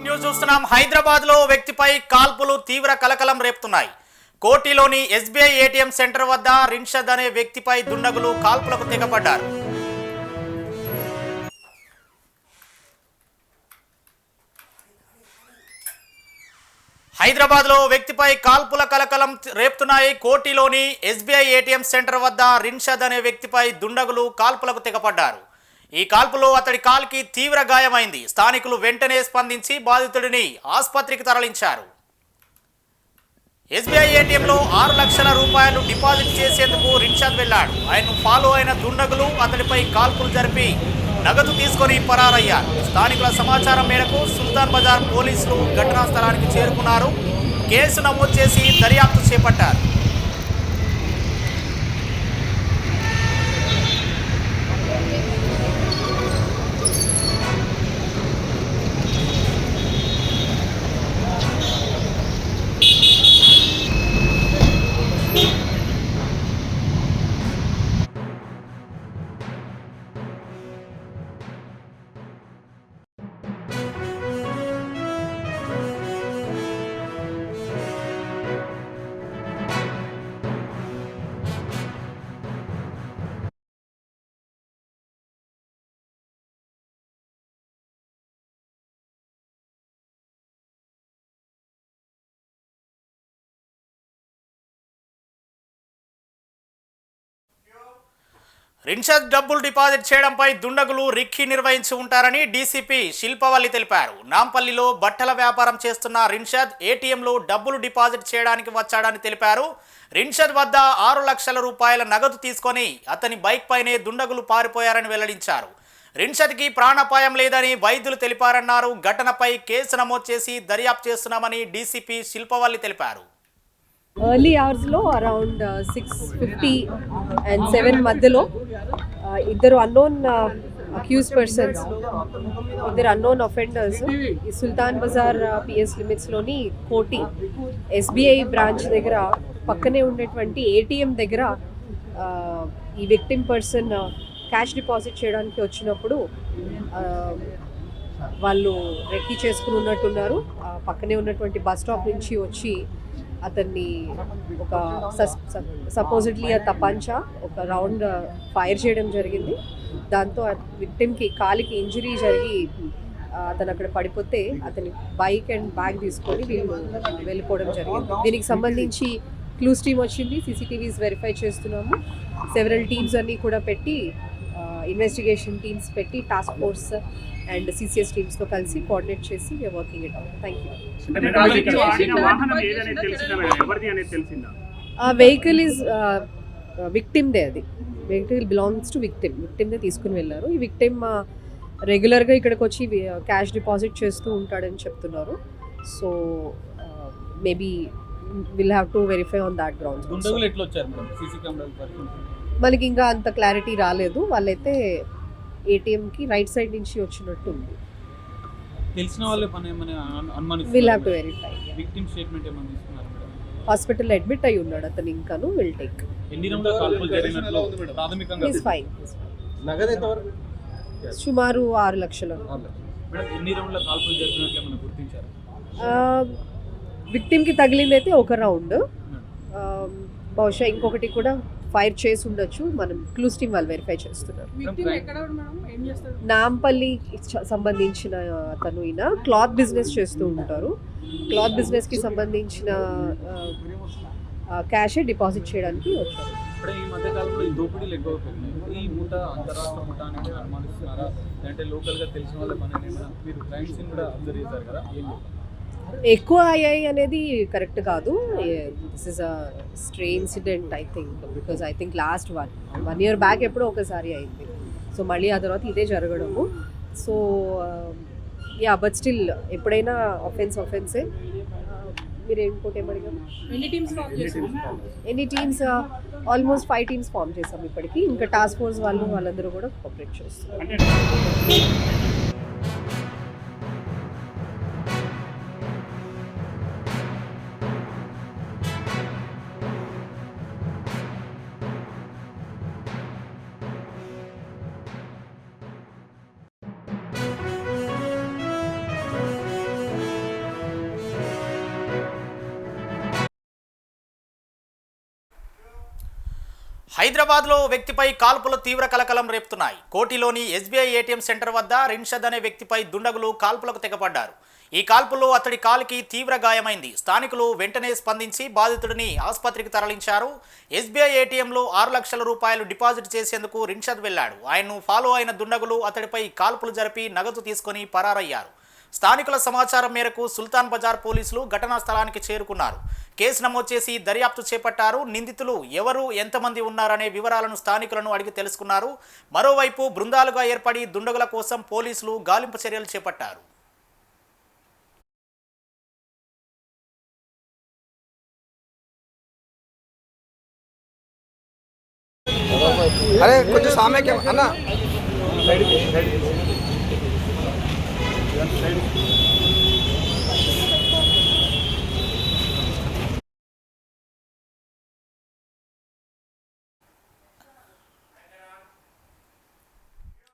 News చూస్తున్నాం. హైదరాబాద్లో వ్యక్తిపై కాల్పులు తీవ్ర కలకలం రేపుతున్నాయి. కోటిలోని ఎస్బీఐ ఏటీఎం సెంటర్ వద్ద రిన్షద్ అనే వ్యక్తిపై దుండగులు కాల్పులకు తెగపడ్డారు. హైదరాబాద్లో వ్యక్తిపై కాల్పుల కలకలం రేపుతున్నాయి. కోటిలోని ఎస్బీఐ ఏటీఎం సెంటర్ వద్ద రిన్షద్ అనే వ్యక్తిపై దుండగులు కాల్పులకు తెగపడ్డారు. ఈ కాల్పులో అతడి కాల్కి తీవ్ర గాయమైంది. స్థానికులు వెంటనే స్పందించి బాధితుడిని ఆసుపత్రికి తరలించారు. ఎస్బీఐ ఏటీఎంలో ఆరు లక్షల రూపాయలు డిపాజిట్ చేసేందుకు రిన్షాద్ వెళ్ళాడు ఆయన్ను ఫాలో అయిన దుండగులు అతడిపై కాల్పులు జరిపి నగదు తీసుకొని పరారయ్యారు. స్థానికుల సమాచారం మేరకు సుల్తాన్ బజార్ పోలీసులు ఘటనా స్థలానికి చేరుకున్నారు. కేసు నమోదు చేసి దర్యాప్తు చేపట్టారు. రిన్షద్ డబ్బులు డిపాజిట్ చేయడంపై దుండగులు రిక్కీ నిర్వహించి ఉంటారని డీసీపీ శిల్పవల్లి తెలిపారు. నాంపల్లిలో బట్టల వ్యాపారం చేస్తున్న రిన్షద్ ఏటీఎంలో డబ్బులు డిపాజిట్ చేయడానికి వచ్చాడని తెలిపారు. రిన్షద్ వద్ద ఆరు లక్షల రూపాయల నగదు తీసుకొని అతని బైక్ పైనే దుండగులు పారిపోయారని వెల్లడించారు. రిన్షద్కి ప్రాణాపాయం లేదని వైద్యులు తెలిపారన్నారు. ఘటనపై కేసు నమోదు చేసి దర్యాప్తు చేస్తున్నామని డీసీపీ శిల్పవల్లి తెలిపారు. ఎర్లీ అవర్స్లో around six fifty and seven మధ్యలో uh, ఇద్దరు అన్నోన్ అక్యూజ్ పర్సన్స్ ఇద్దరు అన్నోన్ అఫెండర్స్ ఈ సుల్తాన్ బజార్ uh, పిఎస్ లిమిట్స్లోని కోటి ఎస్బీఐ బ్రాంచ్ దగ్గర పక్కనే ఉండేటువంటి ఏటీఎం దగ్గర uh, ఈ విక్టిమ్ పర్సన్ క్యాష్ డిపాజిట్ చేయడానికి వచ్చినప్పుడు వాళ్ళు రెక్కీ చేసుకుని ఉన్నట్టున్నారు. పక్కనే ఉన్నటువంటి బస్ స్టాప్ నుంచి వచ్చి అతన్ని ఒక సపోజిట్లీ ఆ తపాంచా ఒక రౌండ్ ఫైర్ చేయడం జరిగింది. దాంతో విక్టిమ్కి కాలికి ఇంజరీ జరిగి అతను అక్కడ పడిపోతే అతని బైక్ అండ్ బ్యాగ్ తీసుకొని వీళ్ళు వెళ్ళిపోవడం జరిగింది. దీనికి సంబంధించి క్లూస్ టీమ్ వచ్చింది సీసీటీవీస్ వెరిఫై చేస్తున్నాము. సెవెరల్ టీమ్స్ అన్నీ కూడా పెట్టి ఇన్వెస్టిగేషన్ టీమ్స్ పెట్టి టాస్క్ ఫోర్స్ అండ్ సిసిఎస్ టీమ్స్తో కలిసి కోఆర్డినేట్ చేసి we're working it out thank you vehicle is విక్టిమ్దే అది. వెహికల్ బిలాంగ్స్ టు విక్టిమ్ విక్టిమ్దే తీసుకుని వెళ్ళారు. ఈ విక్టిమ్ రెగ్యులర్గా ఇక్కడికి వచ్చి క్యాష్ డిపాజిట్ చేస్తూ ఉంటాడని చెప్తున్నారు. So maybe will have to verify on that grounds గుండగులు ఎట్లా వచ్చారు మేడం? సీసీ కెమెరాలు పరిశీలించి మనకి ఇంకా అంత క్లారిటీ రాలేదు. వాళ్ళైతే ఏటీఎంకి రైట్ సైడ్ నుంచి వచ్చినట్టు ఉంది. తెలిసిన వాళ్ళే will to verify victim statement ఏమైనా తీసుకున్నారు హాస్పిటల్ అడ్మిట్ అయి ఉన్నాడు. అతను ఇంకాను విల్ టేక్ ఎన్ని రౌండ్ల కాల్పులు జరిగినట్లు ప్రాథమికంగా ఈజ్ ఫైన్ నగదు ఎంతవరకు సుమారు ఆరు లక్షలు. మేడం ఎన్ని రౌండ్ల కాల్పులు జరిగినట్లు ఏమైనా గుర్తించారు? విక్టిమ్కి తగిలింది అయితే ఒక రౌండ్. బహుశా ఇంకొకటి కూడా ఫైర్ చేసి ఉండొచ్చు. మనం క్లూస్ టీమ్ వాళ్ళు వెరిఫై చేస్తున్నారు. నాంపల్లి సంబంధించిన అతను ఈయన క్లాత్ బిజినెస్ చేస్తూ ఉంటారు. క్లాత్ బిజినెస్కి సంబంధించిన క్యాషే డిపాజిట్ చేయడానికి వచ్చారు. ఇప్పుడు ఈ మధ్య కాలంలో ఈ దోపిడీలు ఎక్కువ పెరిగినాయి ఈ ముఠ అంతరాష్ట్ర ముఠ అనేది అనుమానిస్తున్నారా? లేదంటే లోకల్గా తెలిసిన వాళ్ళ పని ఏమైనా మీరు క్రైమ్ సీన్ కూడా అబ్జర్వ్ చేశారు కదా? ఏం లేదు. ఎక్కువ అయ్యాయి అనేది కరెక్ట్ కాదు. This is a stray incident I think because I think last one one year back ఎప్పుడో ఒకసారి అయింది. సో మళ్ళీ ఆ తర్వాత ఇదే జరగడము. సో యా బట్ స్టిల్ ఎప్పుడైనా అఫెన్స్ అఫెన్సే మీరు ఇంకోటి ఎన్ని teams almost five teams form చేసాం ఇప్పటికి. ఇంకా టాస్క్ ఫోర్స్ వాళ్ళు వాళ్ళందరూ కూడా కోఆపరేట్ చేస్తారు హైదరాబాద్లో వ్యక్తిపై కాల్పులు తీవ్ర కలకలం రేపుతున్నాయి. కోటిలోని ఎస్బీఐ ఏటీఎం సెంటర్ వద్ద రిన్షద్ అనే వ్యక్తిపై దుండగులు కాల్పులకు తెగపడ్డారు. ఈ కాల్పుల్లో అతడి కాలికి తీవ్ర గాయమైంది. స్థానికులు వెంటనే స్పందించి బాధితుడిని ఆసుపత్రికి తరలించారు. ఎస్బీఐ ఏటీఎంలో ఆరు లక్షల రూపాయలు డిపాజిట్ చేసేందుకు రిన్షద్ వెళ్ళాడు ఆయన్ను ఫాలో అయిన దుండగులు అతడిపై కాల్పులు జరిపి నగదు తీసుకొని పరారయ్యారు. స్థానికుల సమాచారం మేరకు సుల్తాన్ బజార్ పోలీసులు ఘటనా స్థలానికి చేరుకున్నారు. కేసు నమోదు చేసి దర్యాప్తు చేపట్టారు. నిందితులు ఎవరు ఎంతమంది ఉన్నారనే వివరాలను స్థానికులను అడిగి తెలుసుకున్నారు. మరోవైపు బృందాలుగా ఏర్పడి దుండగుల కోసం పోలీసులు గాలింపు చర్యలు చేపట్టారు. అరే కొంచెం సామ్యక్యం అన్న. ganz Bernstein